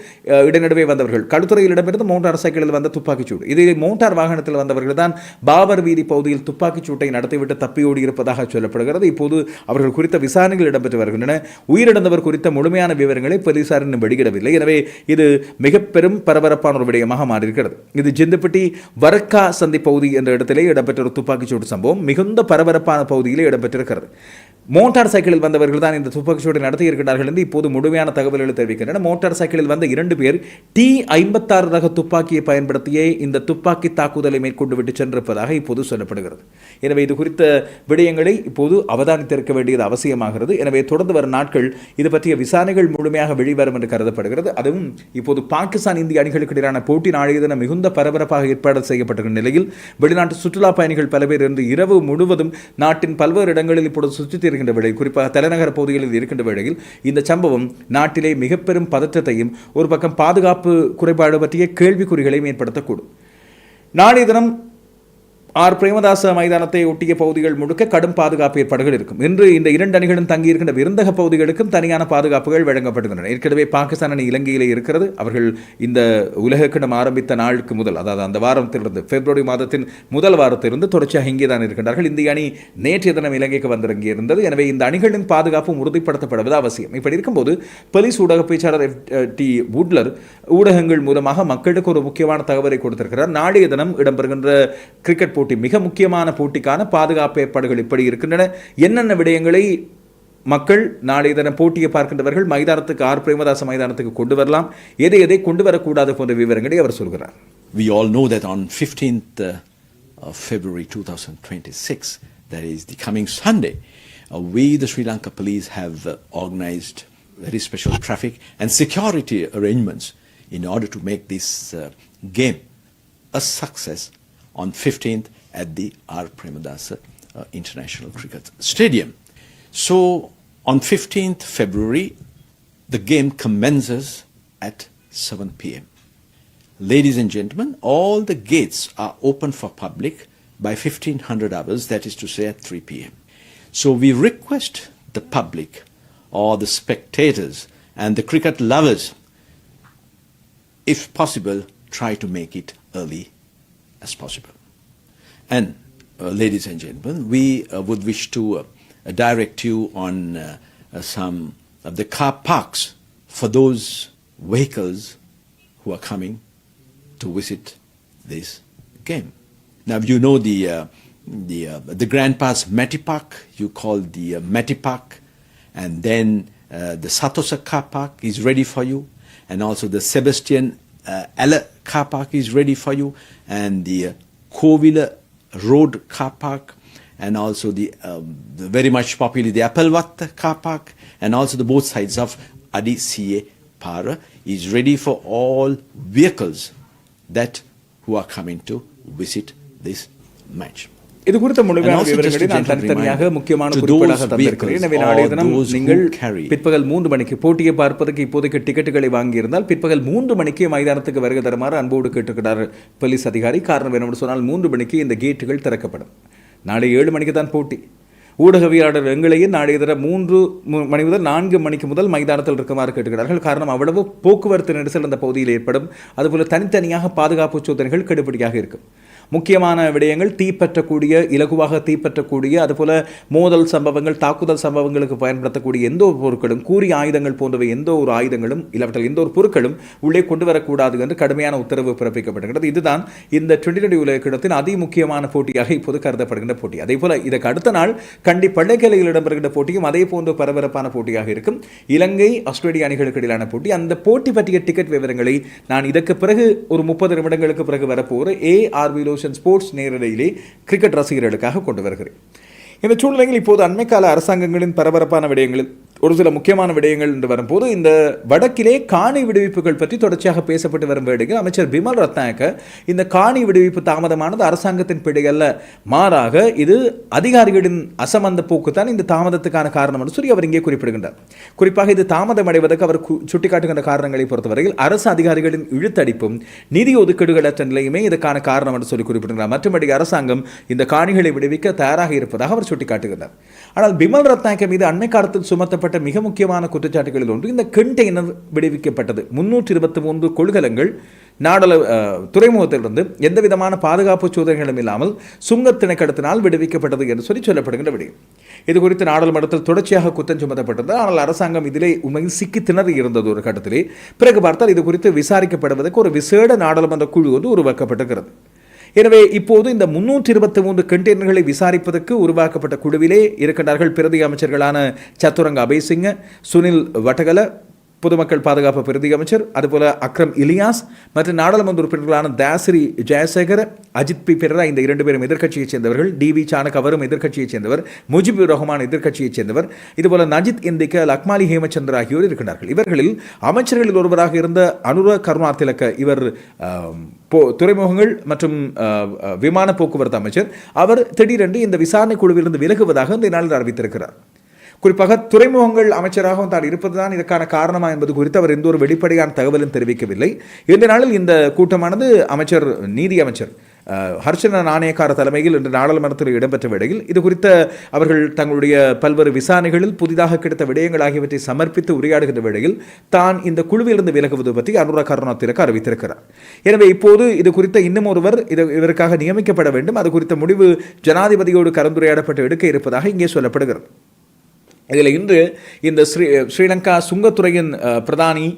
இடநடுவே வந்தவர்கள். கடுத்துறையில் இடம்பெற்றது மோட்டார் சைக்கிளில் வந்த துப்பாக்கிச்சூடு. இது மோட்டார் வாகனத்தில் வந்தவர்கள் தான் பாபர் வீதி பகுதியில் துப்பாக்கிச்சூட்டை நடத்திவிட்டு தப்பியோடி இருப்பதாக சொல்லப்படுகிறது. இப்போது போது அவர்கள் குறித்த விசாரணைகள் இடம்பெற்று வருகின்றன. உயிரிழந்தவர் குறித்த முழுமையான விவரங்களை போலீசார் இன்னும் வெளியிடவில்லை. எனவே இது மிக பெரும் பரபரப்பான ஒரு விடயமாக மாறியிருக்கிறது. இது ஜிந்துப்பட்டி வரக்கா சந்தி பகுதி என்ற இடத்திலே இடம்பெற்ற ஒரு துப்பாக்கிச்சூடு சம்பவம். மிகுந்த பரபரப்பான பகுதியிலே இடம்பெற்றிருக்கிறது. மோட்டார் சைக்கிளில் வந்தவர்கள் தான் இந்த துப்பாக்கிச்சூடு நடத்தி இருக்கிறார்கள் என்று இப்போது முழுமையான தகவல்கள் தெரிவிக்கின்றன. மோட்டார் சைக்கிளில் வந்த இரண்டு பேர் டி ஐம்பத்தாறு ரக துப்பாக்கியை பயன்படுத்தியே இந்த துப்பாக்கி தாக்குதலை மேற்கொண்டு விட்டு சென்றிருப்பதாக இப்போது சொல்லப்படுகிறது. எனவே இது குறித்த விடயங்களை இப்போது அவதானித்திருக்க வேண்டியது அவசியமாகிறது. எனவே தொடர்ந்து வரும் நாட்கள் இது பற்றிய விசாரணைகள் முழுமையாக வெளிவரும் என்று கருதப்படுகிறது. அதுவும் இப்போது பாகிஸ்தான் இந்திய அணிகளுக்கு இடையிலான போட்டி நாளைய தினம் மிகுந்த பரபரப்பாக ஏற்பாடு செய்யப்பட்டிருக்கும் நிலையில் வெளிநாட்டு சுற்றுலா பயணிகள் பல பேர் இன்று இரவு முழுவதும் நாட்டின் பல்வேறு இடங்களில் இப்பொழுது சுற்றித் இருக்கின்ற வேளையில் குறிப்பாக தலைநகர பகுதிகளில் இருக்கின்ற வேளையில் இந்த சம்பவம் நாட்டிலே மிக பெரும் பதற்றத்தையும் ஒரு பக்கம் பாதுகாப்பு குறைபாடு பற்றிய கேள்விக்குறிகளையும் ஏற்படுத்தக்கூடும். நாளைய தினம் ஆர் பிரேமதாச மைதானத்தை ஒட்டிய பகுதிகள் முழுக்க கடும் பாதுகாப்பு ஏற்பாடுகள் இருக்கும். இன்று இந்த இரண்டு அணிகளும் தங்கியிருக்கின்ற விருந்தக பகுதிகளுக்கும் தனியான பாதுகாப்புகள் வழங்கப்படுகின்றன ஏற்கனவே பாகிஸ்தான் அணி இலங்கையிலே இருக்கிறது. அவர்கள் இந்த உலகக்கிடம் ஆரம்பித்த நாளுக்கு முதல் அதாவது அந்த வாரத்திலிருந்து பிப்ரவரி மாதத்தின் முதல் வாரத்திலிருந்து தொடர்ச்சியாக இங்கே தான் இருக்கின்றார்கள். இந்திய அணி நேற்றைய தினம் இலங்கைக்கு வந்திறங்கி இருந்தது எனவே இந்த அணிகளின் பாதுகாப்பும் உறுதிப்படுத்தப்படுவது அவசியம். இப்படி இருக்கும்போது போலீஸ் ஊடக பேச்சாளர் எஃப் டி வுட்லர் ஊடகங்கள் மூலமாக மக்களுக்கு ஒரு முக்கியமான தகவலை கொடுத்திருக்கிறார். நாளைய தினம் இடம்பெறுகின்ற கிரிக்கெட் போட்டி மிக முக்கியமான போட்டிக்கான பாதுகாப்பு ஏற்பாடுகள் இப்படி இருக்கின்றன என்னென்ன விடயங்களை மக்கள் நாளைய தினம் போட்டியை பார்க்கின்றவர்கள் மைதானத்துக்கு ஆர் பிரேமதாச மைதானத்துக்கு கொண்டு வரலாம் எதை எதை கொண்டு வரக்கூடாது போன்ற விவரங்களை அவர் சொல்கிறார் We all know that on 15th uh, of February 2026, that is the coming Sunday, uh, we, the Sri Lanka police, have uh, organized very special traffic and security arrangements in order to make this uh, game a success on 15th at the R. Premadasa uh, International Cricket Stadium. So on 15th February, the game commences at 7 p.m. Ladies and gentlemen, all the gates are open for public by 1500 hours, that is to say at 3 p.m. So we request the public or the spectators and the cricket lovers, if possible, try to make it early as possible. And, uh, ladies and gentlemen, we uh, would wish to uh, direct you on uh, uh, some of the car parks for those vehicles who are coming to visit this game. Now, you know the the the Grandpa's Matty Park. You call the uh, Park, and then the Satosa car park is ready for you, and also the Sebastian uh, Aller car park is ready for you, and the uh, Kovila Road car park, and also the, um, the very much popular the Applewatt car park, and also the both sides of Adi Para is ready for all vehicles that who are coming to visit this match. இது குறித்த முழுமையான விவரங்களை நான் தனித்தனியாக முக்கியமான those தந்திருக்கிறேன். எனவே நாளைய தினம் நீங்கள் பிற்பகல் மூன்று மணிக்கு போட்டியை பார்ப்பதற்கு இப்போதைக்கு டிக்கெட்டுகளை வாங்கியிருந்தால் பிற்பகல் மூன்று மணிக்கு மைதானத்துக்கு வருகை தருமாறு அன்போடு கேட்டுக்கிறார் போலீஸ் அதிகாரி. காரணம் வேணும்னு சொன்னால் மூன்று மணிக்கு இந்த கேட்டுகள் திறக்கப்படும். நாளை ஏழு மணிக்கு தான் போட்டி. ஊடகவியலாளர் எங்களையே நாளைய தினம் மூன்று மணி முதல் நான்கு மணிக்கு முதல் மைதானத்தில் இருக்குமாறு கேட்டுக்கிறார்கள் காரணம் அவ்வளவு போக்குவரத்து நெரிசல் அந்த பகுதியில் ஏற்படும். அதுபோல தனித்தனியாக பாதுகாப்பு சோதனைகள் கடுபடியாக இருக்கும். முக்கியமான விடயங்கள் தீப்பற்றக்கூடிய இலகுவாக தீப்பற்றக்கூடிய அதுபோல் மோதல் சம்பவங்கள் தாக்குதல் சம்பவங்களுக்கு பயன்படுத்தக்கூடிய எந்த ஒரு பொருட்களும் கூறிய ஆயுதங்கள் போன்றவை எந்த ஒரு ஆயுதங்களும் இல்லாவிட்டால் எந்த ஒரு பொருட்களும் உள்ளே கொண்டு வரக்கூடாது என்று கடுமையான உத்தரவு பிறப்பிக்கப்படுகிறது இதுதான் இந்த டுவெண்டி டுவெண்டி உலகக்கிடத்தின் அதி முக்கியமான போட்டியாக இப்போது கருதப்படுகின்ற போட்டி. அதே போல் இதற்கு அடுத்த நாள் கண்டி பள்ளிக்கலையில் இடம்பெறுகின்ற போட்டியும் அதே போன்ற பரபரப்பான போட்டியாக இருக்கும். இலங்கை ஆஸ்திரேலிய அணிகளுக்கு இடையிலான போட்டி. அந்த போட்டி பற்றிய டிக்கெட் விவரங்களை நான் இதற்கு பிறகு ஒரு முப்பது நிமிடங்களுக்கு பிறகு வரப்போகிற ஏ ஆர்விலோ விலோஷன் ஸ்போர்ட்ஸ் நேரடியிலே கிரிக்கெட் ரசிகர்களுக்காக கொண்டு வருகிறேன். இந்த சூழ்நிலையில் இப்போது அண்மைக்கால அரசாங்கங்களின் பரபரப்பான விடயங்களில் ஒரு சில முக்கியமான விடயங்கள் என்று வரும்போது இந்த வடக்கிலே காணி விடுவிப்புகள் பற்றி தொடர்ச்சியாக பேசப்பட்டு வரும் வேளையில் அமைச்சர் பிமல் ரத்னாக்க இந்த காணி விடுவிப்பு தாமதமானது அரசாங்கத்தின் பிழை மாறாக இது அதிகாரிகளின் அசமந்த போக்குத்தான் இந்த தாமதத்துக்கான காரணம் என்று சொல்லி அவர் இங்கே குறிப்பிடுகின்றார். குறிப்பாக இது தாமதம் அடைவதற்கு அவர் சுட்டிக்காட்டுகின்ற காரணங்களை பொறுத்தவரையில் அரசு அதிகாரிகளின் இழுத்தடிப்பும் நிதி ஒதுக்கீடுகளற்ற நிலையுமே இதுக்கான காரணம் என்று சொல்லி குறிப்பிடுகிறார் மற்றபடி அரசாங்கம் இந்த காணிகளை விடுவிக்க தயாராக இருப்பதாக அவர் சுட்டிக்காட்டுகிறார் ஆனால் பிமல் ரத்நாயக்க மீது அண்மை காலத்தில் சுமத்தப்பட்ட மிக முக்கியமான குற்றச்சாட்டுகளில் ஒன்று இந்த கண்டெய்னர் விடுவிக்கப்பட்டது. முன்னூற்றி இருபத்தி மூன்று கொள்கலங்கள் நாடள துறைமுகத்திலிருந்து எந்த விதமான பாதுகாப்பு சோதனைகளும் இல்லாமல் சுங்கத் திணைக்களத்தினால் விடுவிக்கப்பட்டது என்று சொல்லி சொல்லப்படுகின்ற விடயம் இது குறித்து நாடாளுமன்றத்தில் தொடர்ச்சியாக குற்றம் சுமத்தப்பட்டது ஆனால் அரசாங்கம் இதிலே உண்மையில் சிக்கி திணறி இருந்தது ஒரு கட்டத்திலே. பிறகு பார்த்தால் இது குறித்து விசாரிக்கப்படுவதற்கு ஒரு விசேட நாடாளுமன்ற குழு ஒன்று உருவாக்கப்பட்டிருக்கிறது. எனவே இப்போது இந்த முன்னூற்றி இருபத்தி மூன்று கண்டெய்னர்களை விசாரிப்பதற்கு உருவாக்கப்பட்ட குழுவிலே இருக்கின்றார்கள் பிரதி அமைச்சர்களான சத்துரங்க அபய்சிங்க சுனில் வட்டகல பொதுமக்கள் பாதுகாப்பு பிரதி அமைச்சர் அதுபோல் அக்ரம் இலியாஸ் மற்றும் நாடாளுமன்ற உறுப்பினர்களான தாசிரி ஜெயசேகர் அஜித் பி. பெரரா இந்த இரண்டு பேரும் எதிர்க்கட்சியைச் சேர்ந்தவர்கள் டி. வி. சானக் அவரும் எதிர்க்கட்சியைச் சேர்ந்தவர் முஜிபுர் ரஹ்மான் எதிர்க்கட்சியைச் சேர்ந்தவர் இதுபோல நஜித் இந்திக்க லக்மாலி ஹேமச்சந்திர ஆகியோர் இருக்கின்றார்கள். இவர்களில் அமைச்சர்களில் ஒருவராக இருந்த அனுர கருணா திலக்க இவர் போ- துறைமுகங்கள் மற்றும் விமான போக்குவரத்து அமைச்சர். அவர் திடீரென்று இந்த விசாரணை குழுவிலிருந்து விலகுவதாக இந்த நாளில் அறிவித்திருக்கிறார். குறிப்பாக துறைமுகங்கள் அமைச்சராகவும் தான் இருப்பதுதான் இதற்கான காரணமா என்பது குறித்து அவர் எந்த ஒரு வெளிப்படையான தகவலும் தெரிவிக்கவில்லை. இந்த நாளில் இந்த கூட்டமானது அமைச்சர் நீதி அமைச்சர் ஹர்ஷன நாணயக்கார தலைமையில் இன்று நாடாளுமன்றத்தில் இடம்பெற்ற வேளையில் இது குறித்த அவர்கள் தங்களுடைய பல்வேறு விசாரணைகளில் புதிதாக கிடைத்த விடயங்கள் ஆகியவற்றை சமர்ப்பித்து உரையாடுகின்ற வேளையில் தான் இந்த குழுவிலிருந்து விலகுவது பற்றி அனுரா கருணாத்திற்கு அறிவித்திருக்கிறார். எனவே இப்போது இது குறித்த இன்னும் ஒருவர் இது இவருக்காக நியமிக்கப்பட வேண்டும். அது குறித்த முடிவு ஜனாதிபதியோடு கலந்துரையாடப்பட்டு எடுக்க இருப்பதாக இங்கே சொல்லப்படுகிறது. இதில் இன்று இந்த ஸ்ரீ ஸ்ரீலங்கா சுங்கத்துறையின் பிரதானி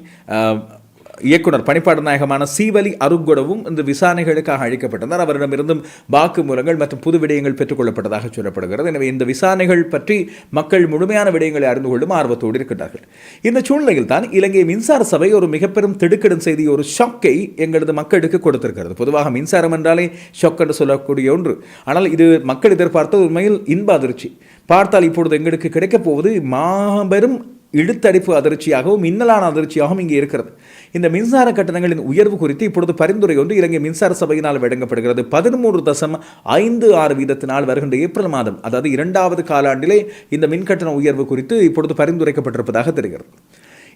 இயக்குனர் பணிப்பாடு நாயகமான சீவலி அருங்கொடவும் இந்த விசாரணைகளுக்காக அழைக்கப்பட்டிருந்தார். அவரிடமிருந்தும் வாக்குமூலங்கள் மற்றும் புது விடயங்கள் பெற்றுக்கொள்ளப்பட்டதாக சொல்லப்படுகிறது. எனவே இந்த விசாரணைகள் பற்றி மக்கள் முழுமையான விடயங்களை அறிந்து கொள்ளும் ஆர்வத்தோடு இருக்கின்றார்கள். இந்த சூழ்நிலையில் தான் இலங்கை மின்சார சபை ஒரு மிகப்பெரும் திடுக்கிடும் செய்தி ஒரு ஷாக்கை எங்களது மக்களுக்கு கொடுத்திருக்கிறது. பொதுவாக மின்சாரம் என்றாலே ஷாக் என்று சொல்லக்கூடிய ஒன்று. ஆனால் இது மக்கள் எதிர்பார்த்த உண்மையில் இன்ப அதிர்ச்சி. பார்த்தால் இப்பொழுது எங்களுக்கு கிடைக்கப் போவது மாபெரும் இழுத்தடிப்பு அதிர்ச்சியாகவும் மின்னலான அதிர்ச்சியாகவும் இங்கே இருக்கிறது. இந்த மின்சார கட்டணங்களின் உயர்வு குறித்து இப்பொழுது பரிந்துரை ஒன்று இலங்கை மின்சார சபையினால் வழங்கப்படுகிறது. பதிமூன்று தசம் ஐந்து ஆறு வீதத்தினால் வருகின்ற ஏப்ரல் மாதம் அதாவது இரண்டாவது காலாண்டிலே இந்த மின்கட்டண உயர்வு குறித்து இப்பொழுது பரிந்துரைக்கப்பட்டிருப்பதாக தெரிகிறது.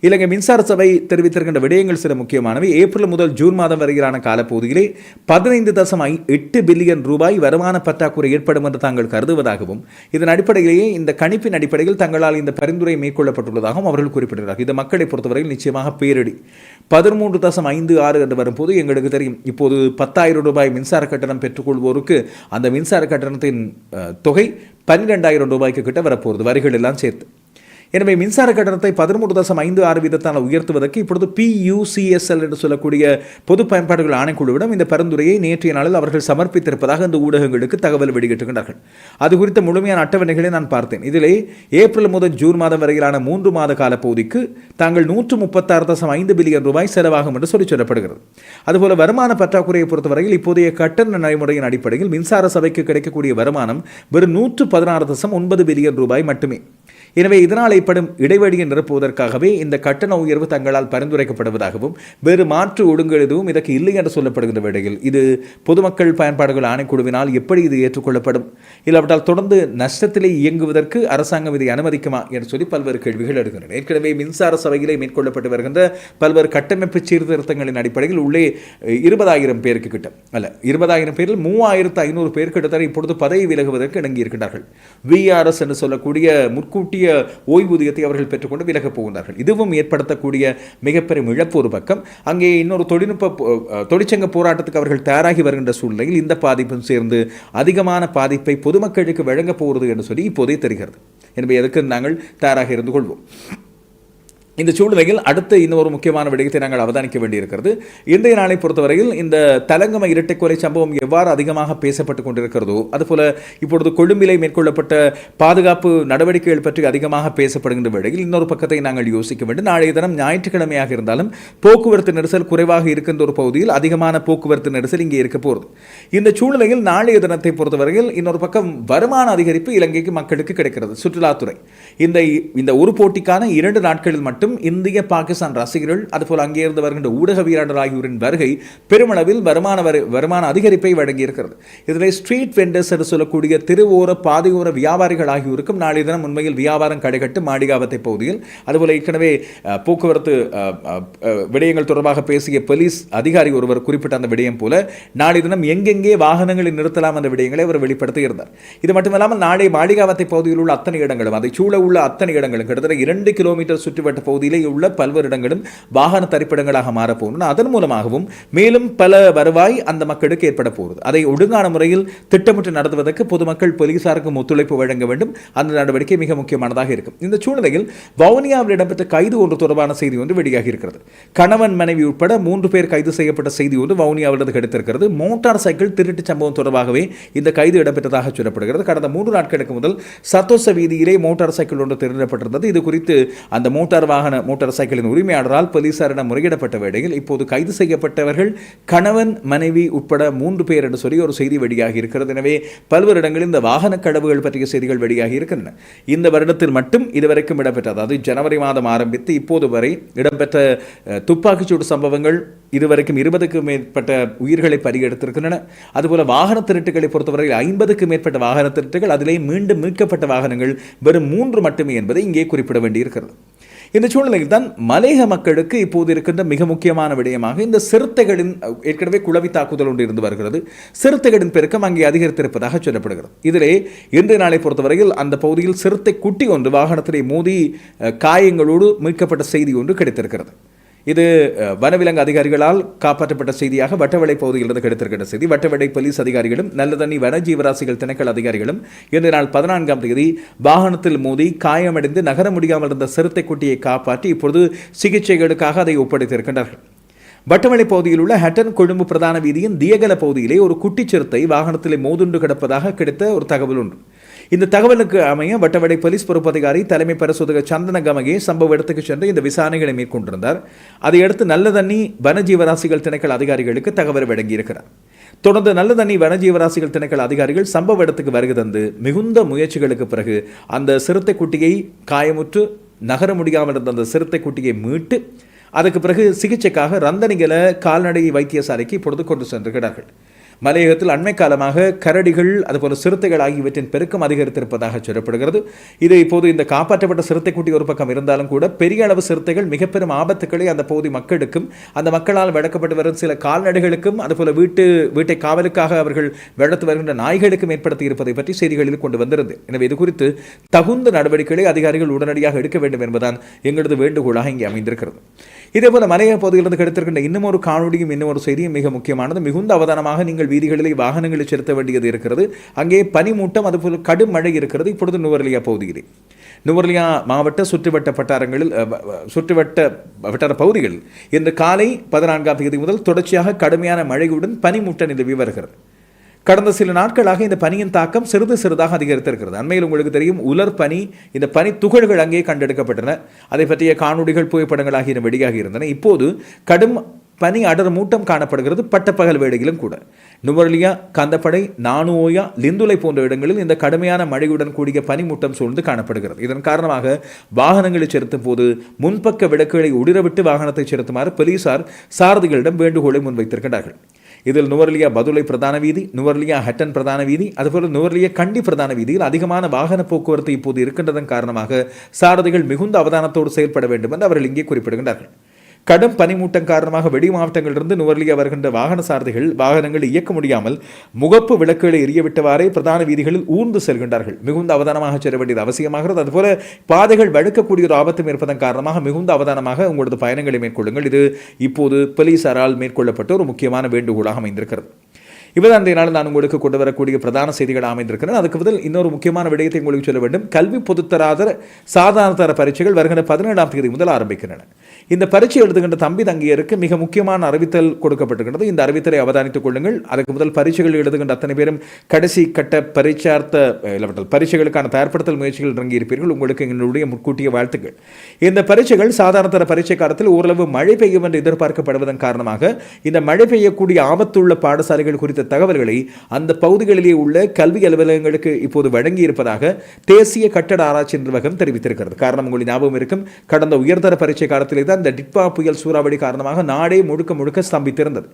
இலங்கை மின்சார சபை தெரிவித்திருக்கின்ற விடயங்கள் சில முக்கியமானவை. ஏப்ரல் முதல் ஜூன் மாதம் வரையிலான காலப்பகுதியிலே பதினைந்து தசம் ஐ- எட்டு பில்லியன் ரூபாய் வருமான பற்றாக்குறை ஏற்படும் என்று தாங்கள் கருதுவதாகவும் இதன் அடிப்படையிலேயே இந்த கணிப்பின் அடிப்படையில் தங்களால் இந்த பரிந்துரை மேற்கொள்ளப்பட்டுள்ளதாகவும் அவர்கள் குறிப்பிடுகிறார்கள் இது மக்களை பொறுத்தவரையில் நிச்சயமாக பேரிடி. பதிமூன்று தசம் ஐந்து ஆறு என்று வரும்போது எங்களுக்கு தெரியும் இப்போது பத்தாயிரம் ரூபாய் மின்சார கட்டணம் பெற்றுக்கொள்வோருக்கு அந்த மின்சார கட்டணத்தின் தொகை பன்னிரெண்டாயிரம் ரூபாய்க்கு கிட்ட வரப்போகிறது வரிகள் எல்லாம் சேர்த்து. எனவே மின்சார கட்டணத்தை பதிமூன்று தசம் ஐந்து ஆறு வீதத்தால் உயர்த்துவதற்கு இப்பொழுது பியூசிஎஸ்எல் என்று சொல்லக்கூடிய பொது பயன்பாடுகள் ஆணைக்குழுவிடம் இந்த பரிந்துரையை நேற்றைய நாளில் அவர்கள் சமர்ப்பித்திருப்பதாக இந்த ஊடகங்களுக்கு தகவல் வெளியிட்டிருக்கிறார்கள் அது குறித்த முழுமையான அட்டவணைகளை நான் பார்த்தேன். இதிலே ஏப்ரல் முதல் ஜூன் மாதம் வரையிலான மூன்று மாத கால பகுதிக்கு தாங்கள் நூற்று முப்பத்தாறு தசம் ஐந்து பில்லியன் ரூபாய் செலவாகும் என்று சொல்லி சொல்லப்படுகிறது. அதுபோல வருமான பற்றாக்குறையை பொறுத்தவரையில் இப்போதைய கட்டண நடைமுறையின் அடிப்படையில் மின்சார சபைக்கு கிடைக்கக்கூடிய வருமானம் வெறும் நூற்று பதினாறு தசம் ஒன்பது பில்லியன் ரூபாய் மட்டுமே. எனவே இதனால் ஏற்படும் இடைவெளியை நிரப்புவதற்காகவே இந்த கட்டண உயர்வு தங்களால் பரிந்துரைக்கப்படுவதாகவும் வேறு மாற்று ஒழுங்கு எதுவும் இதற்கு இல்லை என்று சொல்லப்படுகின்ற வேளையில் இது பொதுமக்கள் பயன்பாடுகள் ஆணைக்குழுவினால் எப்படி இது ஏற்றுக்கொள்ளப்படும்? இல்லாவிட்டால் தொடர்ந்து நஷ்டத்திலே இயங்குவதற்கு அரசாங்கம் இதை அனுமதிக்குமா என்று சொல்லி பல்வேறு கேள்விகள் எடுக்கின்றன ஏற்கனவே மின்சார சபையிலே மேற்கொள்ளப்பட்டு வருகின்ற பல்வேறு கட்டமைப்பு சீர்திருத்தங்களின் அடிப்படையில் உள்ளே இருபதாயிரம் பேருக்கு கிட்ட அல்ல இருபதாயிரம் பேரில் மூவாயிரத்து ஐநூறு பேர் கிட்டத்தட்ட இப்பொழுது பதவி விலகுவதற்கு இணங்கி இருக்கின்றார்கள் விஆர்எஸ் என்று சொல்லக்கூடிய முற்கூட்டிய ஓய்வூதியத்தை அவர்கள் பெற்றுக்கொண்டு விலகப் போகின்றார்கள். இதுவும் ஏற்படுத்தக்கூடிய மிகப்பெரும் இழப்பு ஒரு பக்கம். அங்கே இன்னொரு தொழில்நுட்ப தொழிற்சங்க போராட்டத்துக்கு அவர்கள் தயாராகி வருகின்ற சூழ்நிலையில் இந்த பாதிப்பும் சேர்ந்து அதிகமான பாதிப்பை பொதுமக்களுக்கு வழங்கப் போகிறது என்று சொல்லி இப்போதே தெரிகிறது. எனவே எதுக்கு நாங்கள் தயாராக இருந்து கொள்வோம்? இந்த சூழ்நிலையில் அடுத்த இன்னொரு முக்கியமான விடயத்தை நாங்கள் அவதானிக்க வேண்டியிருக்கிறது. இன்றைய நாளை பொறுத்தவரையில் இந்த தலங்கம இரட்டைக்கொலை சம்பவம் எவ்வாறு அதிகமாக பேசப்பட்டு கொண்டிருக்கிறதோ அதுபோல இப்பொழுது கொழும்பிலே மேற்கொள்ளப்பட்ட பாதுகாப்பு நடவடிக்கைகள் பற்றி அதிகமாக பேசப்படுகின்ற வேளையில் இன்னொரு பக்கத்தை நாங்கள் யோசிக்க வேண்டும். நாளைய தினம் ஞாயிற்றுக்கிழமையாக இருந்தாலும் போக்குவரத்து நெரிசல் குறைவாக இருக்கின்ற ஒரு பகுதியில் அதிகமான போக்குவரத்து நெரிசல் இங்கே இருக்க போகிறது இந்த சூழ்நிலையில் நாளைய தினத்தை பொறுத்தவரையில் இன்னொரு பக்கம் வருமான அதிகரிப்பு இலங்கைக்கு மக்களுக்கு கிடைக்கிறது. சுற்றுலாத்துறை. இந்த இந்த ஒரு போட்டிக்கான இரண்டு நாட்களில் மட்டும் இந்திய பாகிஸ்தான் ரசிகர்கள் அதுபோல் அங்கே வருகின்ற ஊடகவியலாளர் ஆகியோரின் வருகை பெருமளவில் வருமான வரி வருமான அதிகரிப்பை வழங்கியிருக்கிறது. இதில் ஸ்ட்ரீட் வெண்டர்ஸ் என்று சொல்லக்கூடிய திருவோர பாதையோர வியாபாரிகள் ஆகியோருக்கும் நாளைய தினம் உண்மையில் வியாபாரம் கடைகட்டு மாடிகாவத்தை பகுதியில். அதுபோல் ஏற்கனவே போக்குவரத்து விடயங்கள் தொடர்பாக பேசிய போலீஸ் அதிகாரி ஒருவர் குறிப்பிட்ட அந்த விடயம் போல நாளை தினம் எங்கெங்கே வாகனங்களை நிறுத்தலாம் என்ற விடயங்களை அவர் வெளிப்படுத்தி இருந்தார். இது மட்டுமல்லாமல் நாளை மாளிகாவத்தை பகுதியில் உள்ள அத்தனை இடங்களும் அதை சூழ உள்ள அத்தனை இடங்களும் கிட்டத்தட்ட இரண்டு கிலோமீட்டர் சுற்றுவட்ட பகுதியிலே உள்ள பல்வேறு இடங்களும் வாகன தரிப்பிடங்களாக மாறப்போகும் அதன் மூலமாகவும் மேலும் பல வருவாய் அந்த மக்களுக்கு ஏற்பட போகிறது. அதை ஒழுங்கான முறையில் திட்டமிட்டு நடத்துவதற்கு பொதுமக்கள் போலீசாருக்கும் ஒத்துழைப்பு வழங்க வேண்டும். அந்த நடவடிக்கை மிக முக்கியமானதாக இருக்கும். இந்த சூழ்நிலையில் வவுனியாவில் இடம்பெற்ற கைது ஒன்று தொடர்பான செய்தி ஒன்று வெளியாகி இருக்கிறது. கணவன் மனைவி உட்பட மூன்று பேர் கைது செய்யப்பட்ட செய்தி ஒன்று வவுனியாவிலிருந்து கிடைத்திருக்கிறது. மோட்டார் சைக்கிள் திருட்டு சம்பவம் தொடர்பாகவே இந்த கைது இடம்பெற்றதாக சொல்லப்படுகிறது. கடந்த மூன்று நாட்களுக்கு முதல் சத்தோச வீதியிலே மோட்டார் சைக்கிள் ஒன்று திருடப்பட்டிருந்தது. இது குறித்து அந்த மோட்டார் வாகன மோட்டார் சைக்கிளின் உரிமையாளரால் போலீசாரிடம் முறையிடப்பட்ட வேளையில் இப்போது கைது செய்யப்பட்டவர்கள் கணவன் மனைவி உட்பட மூன்று பேர் என்று சொல்லி ஒரு செய்தி வெளியாகி இருக்கிறது. எனவே பல்வேறு இடங்களில் இந்த வாகன கடவுகள் பற்றிய செய்திகள் வெளியாகி இருக்கின்றன. இந்த வருடத்தில் மட்டும் இதுவரைக்கும் இடம்பெற்ற அதாவது ஜனவரி மாதம் ஆரம்பித்து இப்போது வரை இடம்பெற்ற துப்பாக்கிச்சூடு சம்பவங்கள் இதுவரைக்கும் இருபதுக்கும் மேற்பட்ட உயிர்களை பறியெடுத்திருக்கின்றன. அதுபோல வாகன திருட்டுகளை பொறுத்தவரையில் ஐம்பதுக்கும் மேற்பட்ட வாகன திருட்டுகள் அதிலே மீண்டும் மீட்கப்பட்ட வாகனங்கள் வெறும் மூன்று மட்டுமே என்பதை இங்கே குறிப்பிட வேண்டியிருக்கிறது. இந்த சூழ்நிலையில் தான் மலேக மக்களுக்கு இப்போது இருக்கின்ற மிக முக்கியமான விடயமாக இந்த சிறுத்தைகளின் ஏற்கனவே குழவி தாக்குதல் ஒன்று இருந்து வருகிறது. சிறுத்தைகளின் பெருக்கம் அங்கே அதிகரித்திருப்பதாக சொல்லப்படுகிறது. இதிலே இன்றைய நாளை பொறுத்தவரையில் அந்த பகுதியில் சிறுத்தை குட்டி ஒன்று வாகனத்திலே மோதி காயங்களோடு மீட்கப்பட்ட செய்தி ஒன்று கிடைத்திருக்கிறது. இது வனவிலங்கு அதிகாரிகளால் காப்பாற்றப்பட்ட செய்தியாக வட்டவளை பகுதியிலிருந்து கிடைத்திருக்கிற செய்தி. வட்டவளை போலீஸ் அதிகாரிகளும் நல்லதண்ணி வனஜீவராசிகள் திணைக்கள் அதிகாரிகளும் இன்று நாள் பதினான்காம் தேதி வாகனத்தில் மோதி காயமடைந்து நகர முடியாமல் இருந்த சிறுத்தை குட்டியை காப்பாற்றி இப்பொழுது சிகிச்சைகளுக்காக அதை ஒப்படைத்திருக்கின்றார்கள். வட்டவளை பகுதியில் உள்ள ஹட்டன் கொழும்பு பிரதான வீதியின் தியகல பகுதியிலே ஒரு குட்டி சிறுத்தை வாகனத்திலே மோதுண்டு கிடப்பதாக கிடைத்த ஒரு தகவல் உண்டு. இந்த தகவலுக்கு அமைய வட்டவடை போலீஸ் பொறுப்பதிகாரி தலைமை பரிசோதகர் சந்தன கமகே சம்பவ இடத்துக்கு சென்று இந்த விசாரணைகளை மேற்கொண்டிருந்தார். அதையடுத்து நல்ல தண்ணி வனஜீவராசிகள் திணைக்கள் அதிகாரிகளுக்கு தகவல் வழங்கியிருக்கிறார். தொடர்ந்து நல்ல தண்ணி வனஜீவராசிகள் திணைக்கள் அதிகாரிகள் சம்பவ இடத்துக்கு வருகை தந்து மிகுந்த முயற்சிகளுக்கு பிறகு அந்த சிறுத்தை குட்டியை காயமுற்று நகர முடியாமல் இருந்த அந்த சிறுத்தை குட்டியை மீட்டு அதுக்கு பிறகு சிகிச்சைக்காக ரந்தனிகளை கால்நடை வைத்தியசாலைக்கு இப்பொழுது கொண்டு சென்றுகிறார்கள் மலையகத்தில் அண்மை காலமாக கரடிகள் அதுபோல சிறுத்தைகள் ஆகியவற்றின் பெருக்கம் அதிகரித்திருப்பதாக சொல்லப்படுகிறது. இது இப்போது இந்த காப்பாற்றப்பட்ட சிறுத்தை குட்டி ஒரு பக்கம் இருந்தாலும் கூட பெரிய அளவு சிறுத்தைகள் மிக பெரும் ஆபத்துக்களை அந்த பகுதி மக்களுக்கும் அந்த மக்களால் வழக்கப்பட்டு வரும் சில கால்நடைகளுக்கும் அதுபோல வீட்டு வீட்டை காவலுக்காக அவர்கள் வளர்த்து வருகின்ற நாய்களுக்கும் ஏற்படுத்தி இருப்பதை பற்றி செய்திகளில் கொண்டு வந்திருந்தது எனவே இது குறித்து தகுந்த நடவடிக்கைகளை அதிகாரிகள் உடனடியாக எடுக்க வேண்டும் என்பதுதான் எங்களது வேண்டுகோளாக இங்கே அமைந்திருக்கிறது. இதேபோல மலையக பகுதியிலிருந்து கிடைத்திருக்கின்ற இன்னும் ஒரு காணொலியும் இன்னும் ஒரு செய்தியும் மிக முக்கியமானது. மிகுந்த அவதானமாக நீங்கள் வீதிகளிலே வாகனங்களை செலுத்த வேண்டியது இருக்கிறது. அங்கே பனிமூட்டம் அதுபோல் கடும் மழை இருக்கிறது. இப்பொழுது நுவரலியா பகுதியிலே. நுவர்லியா மாவட்ட சுற்றுவட்ட வட்டாரங்களில் சுற்றுவட்ட வட்டார பகுதிகளில் இன்று காலை பதினான்காம் தேதி முதல் தொடர்ச்சியாக கடுமையான மழையுடன் பனிமூட்ட நிலவி வருகிறது. கடந்த சில நாட்களாக இந்த பனியின் தாக்கம் சிறிது சிறிதாக அதிகரித்திருக்கிறது. அண்மையில் உங்களுக்கு தெரியும் உலர் பனி இந்த பனி துகள்கள் அங்கே கண்டெடுக்கப்பட்டன. அதை பற்றிய காணொளிகள் புகைப்படங்கள் ஆகியன வெளியாகி இருந்தன. இப்போது கடும் பனி அடர் மூட்டம் காணப்படுகிறது பட்டப்பகல் வேளையிலும் கூட. நுவரலியா கந்தப்படை நானுவோயா லிந்துலை போன்ற இடங்களில் இந்த கடுமையான மழையுடன் கூடிய பனிமூட்டம் சூழ்ந்து காணப்படுகிறது. இதன் காரணமாக வாகனங்களை செலுத்தும் போது முன்பக்க விளக்குகளை உடிரவிட்டு வாகனத்தை செலுத்துமாறு போலீசார் சாரதிகளிடம் வேண்டுகோளை முன்வைத்திருக்கிறார்கள் இதில் நுவர்லியா பதுளை பிரதான வீதி நுவர்லியா ஹட்டன் பிரதான வீதி அதுபோல நுவர்லியா கண்டி பிரதான வீதியில் அதிகமான வாகன போக்குவரத்து இப்போது இருக்கின்றதன் காரணமாக சாரதிகள் மிகுந்த அவதானத்தோடு செயல்பட வேண்டும் என்று அவர்கள் இங்கே குறிப்பிடுகின்றார்கள். கடும் பனிமூட்டம் காரணமாக வெளி மாவட்டங்களிலிருந்து நுவர்லியா வருகின்ற வாகன சாரதிகள் வாகனங்கள் இயக்க முடியாமல் முகப்பு விளக்குகளை எரியவிட்டவாறே பிரதான வீதிகளில் ஊர்ந்து செல்கின்றார்கள். மிகுந்த அவதானமாக செல்ல வேண்டியது அவசியமாகிறது. அதுபோல பாதைகள் வழுக்கக்கூடிய ஒரு ஆபத்தும் இருப்பதன் காரணமாக மிகுந்த அவதானமாக உங்களது பயணங்களை மேற்கொள்ளுங்கள். இது இப்போது போலீசாரால் மேற்கொள்ளப்பட்ட ஒரு முக்கியமான வேண்டுகோளாக அமைந்திருக்கிறது. இவர் அந்த நாள் நான் உங்களுக்கு கொண்டு வரக்கூடிய பிரதான செய்திகள் அமைந்திருக்கிறேன் அதுக்கு பதில் இன்னொரு முக்கியமான விடயத்தை உங்களுக்கு சொல்ல வேண்டும். கல்வி பொதுத்தராதர சாதாரண தர பரீட்சைகள் வருகின்ற பதினேழாம் தேதி முதல் ஆரம்பிக்கின்றன. இந்த பரீட்சை எழுதுகின்ற தம்பி தங்கியருக்கு மிக முக்கியமான அறிவித்தல் கொடுக்கப்பட்டிருக்கிறது இந்த அறிவித்தலை அவதானித்துக் கொள்ளுங்கள். அதுக்கு முதல் பரீட்சைகள் எழுதுகின்ற அத்தனை பேரும் கடைசி கட்ட பரீட்சார்த்த இல்லாவிட்டால் பரீட்சைகளுக்கான தயார்படுத்தல் முயற்சிகள் இறங்கி இருப்பீர்கள் உங்களுக்கு எங்களுடைய முன்கூட்டிய வாழ்த்துக்கள். இந்த பரீட்சைகள் சாதாரண தர பரீட்சை காலத்தில் ஓரளவு மழை பெய்யும் என்று எதிர்பார்க்கப்படுவதன் காரணமாக இந்த மழை பெய்யக்கூடிய ஆபத்துள்ள பாடசாலைகள் குறித்த தகவல்களை அந்த பகுதிகளிலே உள்ள கல்வி அலுவலகங்களுக்கு இப்போது வழங்கி இருப்பதாக தேசிய கட்டட ஆராய்ச்சி நிர்வாகம் தெரிவித்திருக்கிறது. காரணம் உங்கள் ஞாபகம் இருக்கும். கடந்த உயர்தர பரீட்சை காலத்திலே தான் இந்த டிட்பா புயல் சூறாவளி காரணமாக நாடே முழுக்க முழுக்க ஸ்தம்பித்திருந்தது.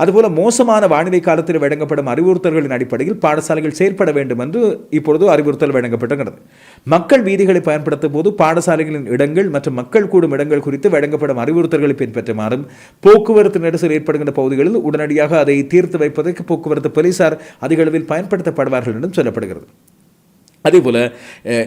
அதுபோல மோசமான வானிலை காலத்தில் வழங்கப்படும் அறிவுறுத்தல்களின் அடிப்படையில் பாடசாலைகள் செயற்பட வேண்டும் என்று இப்பொழுது அறிவுறுத்தல் வழங்கப்பட்டுகிறது மக்கள் வீதிகளை பயன்படுத்தும் போது பாடசாலைகளின் இடங்கள் மற்றும் மக்கள் கூடும் இடங்கள் குறித்து வழங்கப்படும் அறிவுறுத்தல்களை பின்பற்றுமாறும் போக்குவரத்து நெரிசல் ஏற்படுகின்ற பகுதிகளில் உடனடியாக அதை தீர்த்து வைப்பதற்கு போக்குவரத்து போலீசார் அதிக அளவில் பயன்படுத்தப்படுவார்கள் என்றும் சொல்லப்படுகிறது. அதேபோல்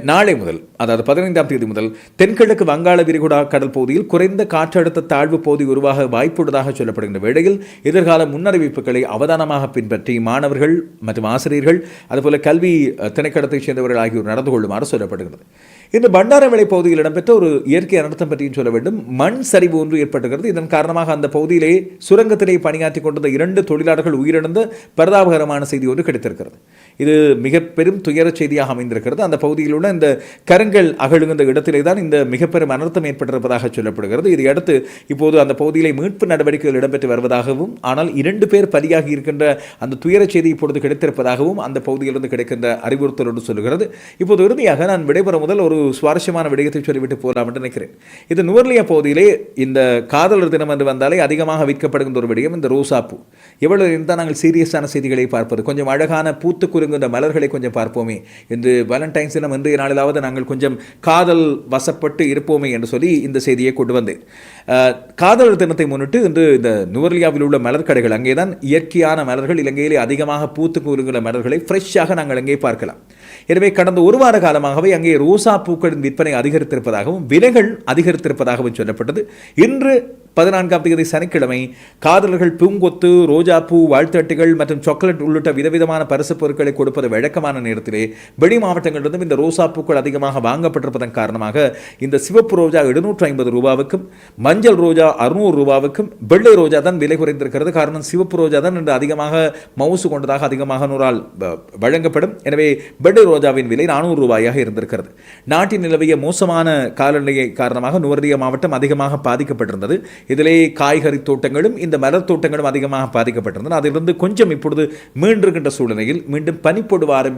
நாளை முதல் அதாவது பதினைந்தாம் தேதி முதல் தென்கிழக்கு வங்காள விரிகுடா கடல் பகுதியில் குறைந்த காற்றழுத்த தாழ்வு பகுதி உருவாக வாய்ப்புள்ளதாக சொல்லப்படுகின்ற வேளையில் எதிர்கால முன்னறிவிப்புகளை அவதானமாக பின்பற்றி மாணவர்கள் மற்றும் ஆசிரியர்கள் அதுபோல் கல்வி திணைக்களத்தைச் சேர்ந்தவர்கள் ஆகியோர் நடந்து கொள்ளுமாறு சொல்லப்படுகிறது. இந்த பண்டாரவிளை பகுதியில் இடம்பெற்ற ஒரு இயற்கை அனர்த்தம் பற்றியும் சொல்ல வேண்டும். மண் சரிவு ஒன்று ஏற்பட்டுகிறது இதன் காரணமாக அந்த பகுதியிலே சுரங்கத்திலே பணியாற்றி கொண்டிருந்த இரண்டு தொழிலாளர்கள் உயிரிழந்த பரிதாபகரமான செய்தி ஒன்று கிடைத்திருக்கிறது. இது மிக பெரும் துயர செய்தியாக அமைந்திருக்கிறது. அந்த பகுதியில் உள்ள இந்த கருங்கல் அகழுகின்ற இடத்திலே தான் இந்த மிகப்பெரும் அனர்த்தம் ஏற்பட்டிருப்பதாக சொல்லப்படுகிறது. இதையடுத்து இப்போது அந்த பகுதியிலே மீட்பு நடவடிக்கைகள் இடம்பெற்று வருவதாகவும் ஆனால் இரண்டு பேர் பலியாகி இருக்கின்ற அந்த துயர செய்தி இப்பொழுது கிடைத்திருப்பதாகவும் அந்த பகுதியிலிருந்து கிடைக்கின்ற அறிவுறுத்தலோடு சொல்கிறது இப்போது இறுதியாக நான் விடைபெற முதல் ஒரு சுவாரஸ்யமான விடயத்தை சொல்லிவிட்டு போகலாம் என்று நினைக்கிறேன். இது நுவர்லியா பகுதியிலே இந்த காதலர் தினம் என்று வந்தாலே அதிகமாக விற்கப்படுகின்ற ஒரு விடயம் இந்த ரோசாப்பூ. எவ்வளவு இருந்தால் நாங்கள் சீரியஸான செய்திகளை பார்ப்பது. கொஞ்சம் அழகான பூத்து குலுங்குகின்ற மலர்களை கொஞ்சம் பார்ப்போமே என்று வேலண்டைன்ஸ் தினம் இன்றைய நாளிலாவது நாங்கள் கொஞ்சம் காதல் வசப்பட்டு இருப்போமே என்று சொல்லி இந்த செய்தியை கொண்டு வந்தேன். காதல் காதலர் தினத்தை முன்னிட்டு இன்று இந்த நுவர்லியாவில் உள்ள மலர் கடைகள் அங்கேதான் இயற்கையான மலர்கள் இலங்கையிலே அதிகமாக பூத்து கூறுகிற மலர்களை ஃப்ரெஷ்ஷாக நாங்கள் அங்கே பார்க்கலாம். எனவே கடந்த ஒரு வார காலமாகவே அங்கே ரோசா பூக்களின் விற்பனை அதிகரித்திருப்பதாகவும் விலைகள் அதிகரித்திருப்பதாகவும் சொல்லப்பட்டது. இன்று பதினான்காம் தேதி சனிக்கிழமை காதலர்கள் பூங்கொத்து ரோஜாப்பூ வாழ்த்தட்டுகள் மற்றும் சாக்லேட் உள்ளிட்ட விதவிதமான பரிசு பொருட்களை கொடுப்பது வழக்கமான நேரத்திலே வெளி மாவட்டங்களிலிருந்தும் இந்த ரோசா பூக்கள் அதிகமாக வாங்கப்பட்டிருப்பதன் காரணமாக இந்த சிவப்பு ரோஜா எழுநூற்று ஐம்பது ரூபாவுக்கும் மஞ்சள் ரோஜா அறுநூறு ரூபாவுக்கும் வெள்ளை ரோஜா தான் விலை குறைந்திருக்கிறது. காரணம் சிவப்பு ரோஜா தான் இன்று அதிகமாக மவுசு கொண்டதாக அதிகமாக நூறால் வழங்கப்படும். எனவே வெள்ளை ரோஜாவின் விலை நானூறு ரூபாயாக இருந்திருக்கிறது. நாட்டில் நிலவிய மோசமான காலநிலை காரணமாக நுவர்லியா மாவட்டம் அதிகமாக பாதிக்கப்பட்டிருந்தது. இதிலே காய்கறி தோட்டங்களும் இந்த மலர் தோட்டங்களும் அதிகமாக பாதிக்கப்பட்டிருந்தன. அதிலிருந்து கொஞ்சம் இப்பொழுது மீண்டிருக்கின்ற சூழ்நிலையில் மீண்டும் பனிப்பொடுவ ஆரம்பி